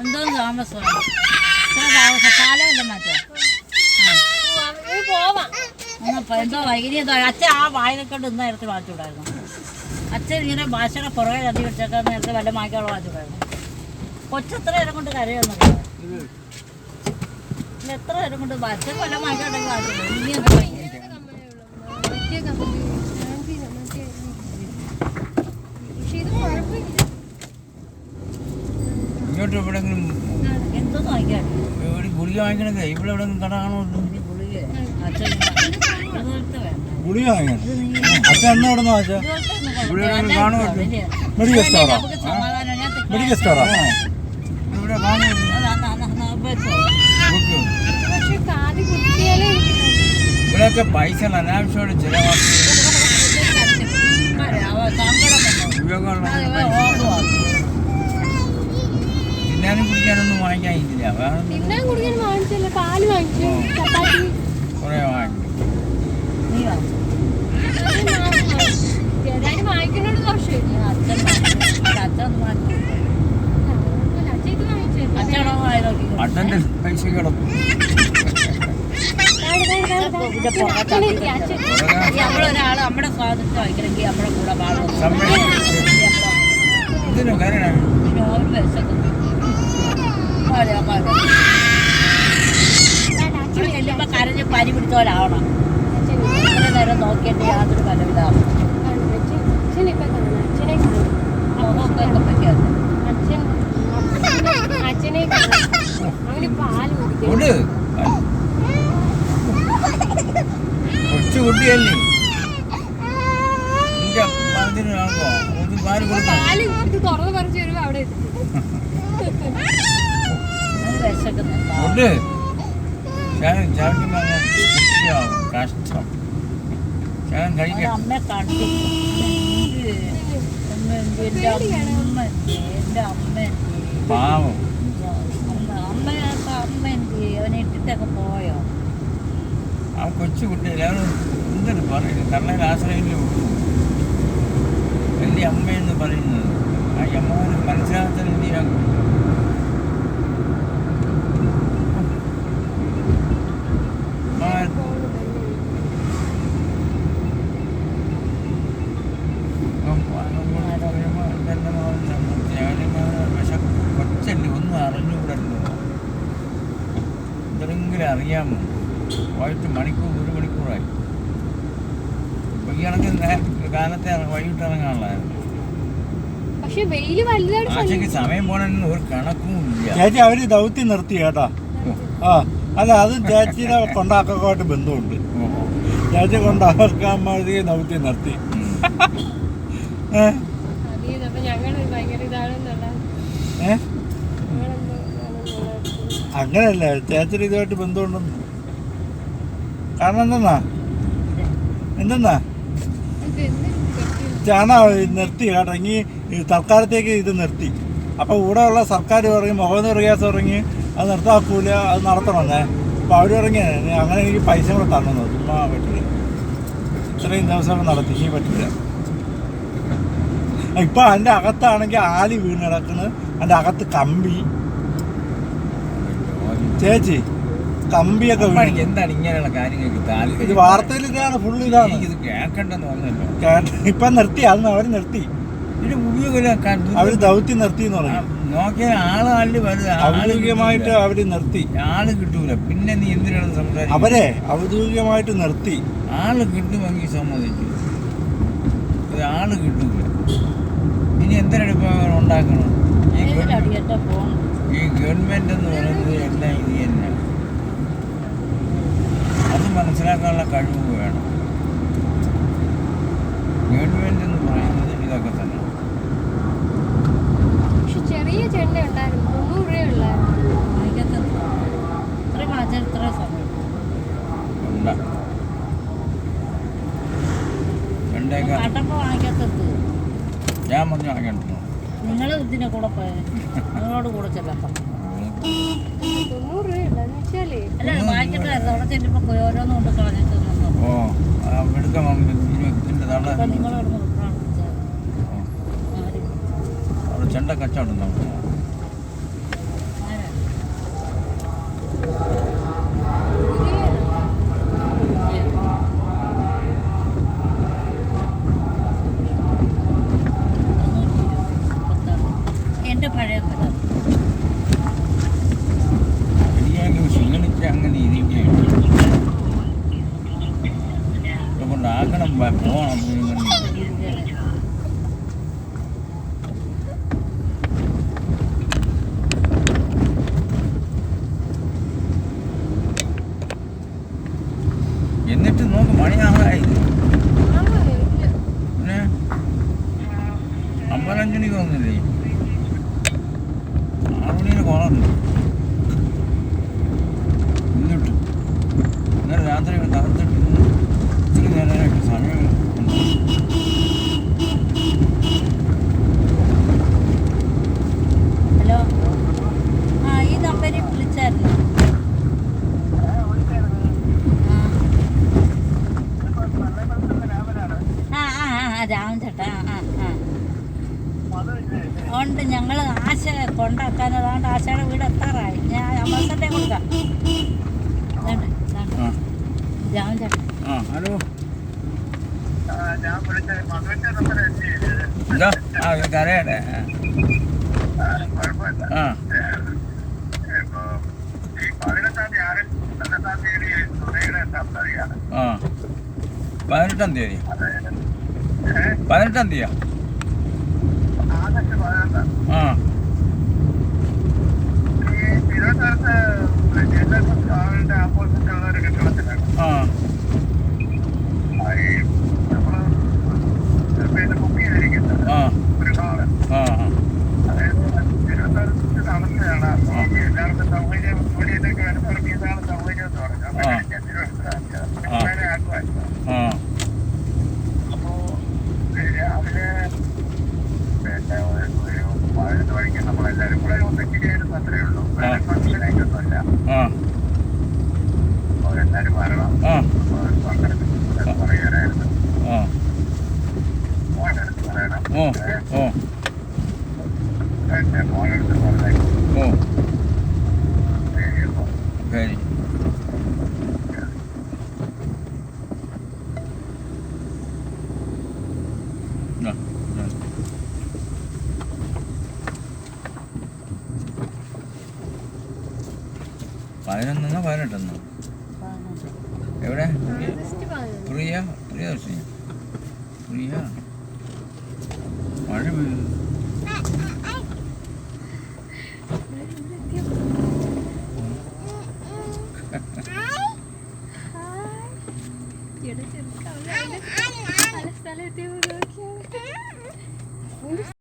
എന്തോ താമസമാണ് ഇത്ര താമസം കാലമല്ല മാറ്റം എന്തോ വൈകി എന്തോ അച്ഛൻ ആ വായനക്കൊണ്ട് ഇന്ന നേരത്തെ വാങ്ങിച്ചുകൂടായിരുന്നു അച്ഛൻ ഇങ്ങനെ ഭാഷയുടെ പുറകെ കത്തി വെച്ചേക്കാൻ നേരത്തെ വല്ല മായ്ക്കാനുള്ള വാങ്ങിച്ചുകൂടായിരുന്നു കൊച്ചെത്ര നേരം കൊണ്ട് കരയൊന്നും എത്ര നേരം കൊണ്ട് അച്ഛൻ വല്ല മായ്ക്കുണ്ടെങ്കിൽ വാങ്ങിച്ചു ഇനി എന്താ പക്ഷെ ഇത് കുഴപ്പമില്ല ഇങ്ങോട്ട് എവിടെങ്കിലും ഒരു ഗുളിക വാങ്ങിക്കണത് ഇവിടെ എവിടെങ്കിലും കട കാണുമല്ലോ. ഗുളിക വാങ്ങിക്കണം. അച്ഛൻ എന്നാ ഇവിടെ നിന്ന് അച്ഛാ ഇവിടെ. എവിടെയെങ്കിലും കാണുമല്ലോ. മെഡിക്കൽ സ്റ്റോറാ മെഡിക്കൽ സ്റ്റോറാ ഇവിടെ ഇവിടെയൊക്കെ പൈസ അനാവശ്യമായിട്ട് ചിലവാക്കി. ഉപയോഗമുള്ള തിന്നാനും കുടിക്കാനൊന്നും വേറെ തിന്നാൻ കുടിക്കാൻ വാങ്ങിച്ചില്ല. പാൽ വാങ്ങിച്ചു. ചപ്പാത്തി. കുറേ വാങ്ങിച്ചു. വാങ്ങിക്കുന്നോട് ദോഷമില്ല. പൈസ കിടക്കും നമ്മളൊരാൾ നമ്മുടെ സ്വാതന്ത്ര്യം വാങ്ങിക്കണമെങ്കിൽ നമ്മുടെ കൂടെ പാടും ഇതിന് ചെല്ലുമ്പോ കരഞ്ഞ് പനി നേരം നോക്കിയിട്ട് യാതൊരു ഫലമില്ലാവും അച്ഛനെ അവന് പാൽ കുടിക്കും കൊച്ചു കുട്ടിയല്ലേ? പാൽ ഇത് തുറന്ന് പറിച്ച് വരുമ്പോ അവിടെ കഷ്ടം കഴിക്കാം. അമ്മ കണ്ടി എന്റെ അമ്മ എന്റെ അമ്മ പാവം. അമ്മ അമ്മ അമ്മ എന്ത്? അവനെ ഇട്ടിട്ടൊക്കെ പോയോ? ആ കൊച്ചു കുട്ടിയില്ല എന്തൊരു പറയുന്നത് കണ്ണയിൽ ആശ്രയില്ലേ ഉള്ളൂ. വലിയ അമ്മയെന്ന് പറയുന്നത് ആ ഒന്നും അറിഞ്ഞുകൂടല്ലോ എന്തെങ്കിലും അറിയാമോ? പോയിട്ട് മണിക്കൂർ ഒരു മണിക്കൂറായി. ഇപ്പൊ ഈ കണക്ക് നേ- കാലത്തെ വൈകിട്ട് ഇറങ്ങാനുള്ളതായിരുന്നു പക്ഷെ വെയിൽ വലുതായിട്ട് സമയം പോണെന്ന് ഒരു കണക്കും ഇല്ല ചേച്ചി അവർ ദൗത്യം നിർത്തി കേട്ടാ. ആ അല്ല അത് ചേച്ചിയുടെ കൊണ്ടാക്കോട്ട് ബന്ധമുണ്ട്. ചേച്ചി കൊണ്ടാക്കാൻ വേണ്ടി ദൗത്യം നിർത്തി. അങ്ങനല്ല ചേച്ചിയുടെ ഇതുമായിട്ട് ബന്ധമുണ്ടെന്ന്. കാരണം എന്തെന്നാ? എന്തെന്നാ? ചാണ നിർത്തി ഇറങ്ങി തൽക്കാലത്തേക്ക് ഇത് നിർത്തി. അപ്പോൾ ഇവിടെ ഉള്ള സർക്കാർ ഇറങ്ങി മുഹമ്മദ് റിയാസ് ഇറങ്ങി അത് നിർത്താക്കൂല അത് നടത്തണമെന്നേ അപ്പോൾ അവർ പറഞ്ഞ് അങ്ങനെ എനിക്ക് പൈസ കൂടെ തന്നു ചുമ്മാ പറ്റില്ല. ഇത്രയും ദിവസം നടത്തി ഇനി പറ്റില്ല. ഇപ്പം അതിന്റെ അകത്താണെങ്കിൽ ആലി വീണ് കിടക്കുന്നത് അതിന്റെ അകത്ത് കമ്പി. ചേച്ചി കമ്പിയൊക്കെ എന്താണ് ഇങ്ങനെയുള്ള കാര്യങ്ങൾക്ക് ഇത് വാർത്തയിൽ ഇതാണ് ഫുള്ള് ഇതാണ്. ഇത് കേൾക്കണ്ടെന്ന് പറഞ്ഞല്ലോ ഇപ്പം നിർത്തി അന്ന് അവർ നിർത്തി. അവർ ഉപയോഗം ദൗത്യം നിർത്തി എന്ന് പറഞ്ഞു. നോക്കിയാൽ ആൾ ആളിൽ വലുത് ഔദ്യോഗികമായിട്ട് അവർ നിർത്തി. ആൾ കിട്ടൂല. പിന്നെ നീ എന്തിനാണ് സംസാരിക്കുന്നത്? അവരെ ഔദ്യോഗികമായിട്ട് നിർത്തി. ആൾ കിട്ടുമെങ്കിൽ സമ്മതിക്കും. ഇത് ആൾ കിട്ടൂല. ഇനി എന്തിനാണ് ഇപ്പൊ അവർ ഉണ്ടാക്കണം ഈ ഗവൺമെന്റ് എന്ന് പറയുന്നത് എല്ലാം ഇത് തന്നെ അത് മനസ്സിലാക്കാനുള്ള കഴിവ് വേണം. ഗവൺമെന്റ് എന്ന് പറയുന്നത് ഇതൊക്കെ തന്നെ ചെറിയ ചെണ്ട ഉണ്ടായിരുന്നു. ഞാൻ പറഞ്ഞു വാങ്ങിയിട്ടുണ്ടോ നിങ്ങൾ ഇതിനെ കൂടെ പോയത് നിങ്ങളോട് കൂടെ ചെല്ലപ്പം. ഓ വിൽക്കണം അവിടെ ചെണ്ട കച്ചവടം നടത്തുന്നു แบบน้มีเงิน രാമൻ ചേട്ടാ ആ ആ ആ. ഉണ്ട് ഞങ്ങൾ ആശ കൊണ്ടാക്കാൻ അതുകൊണ്ട് ആശയുടെ വീട് എത്താറായി. ഞാൻ അമ്മസത്തെ കൊടുക്കാം. ആ. രാമൻ ചേട്ടാ. ആ ഹലോ. ആ കരയട്ടെ ആ ആ. പതിനെട്ടാം തീയതി പതിനെട്ടാം തീയതിയാ? ആ. ആ. ആ ആ ആ ആ ആ ആ ആ ഓ. ഓ. ഓ. ശരി ഇതാ, ഇതാ. പതിനൊന്നെന്നോ പതിനെട്ടെന്നോ? എവിടെ? പ്രിയ പ്രിയ പ്രിയ. മഴ പെയ്യുന്നു.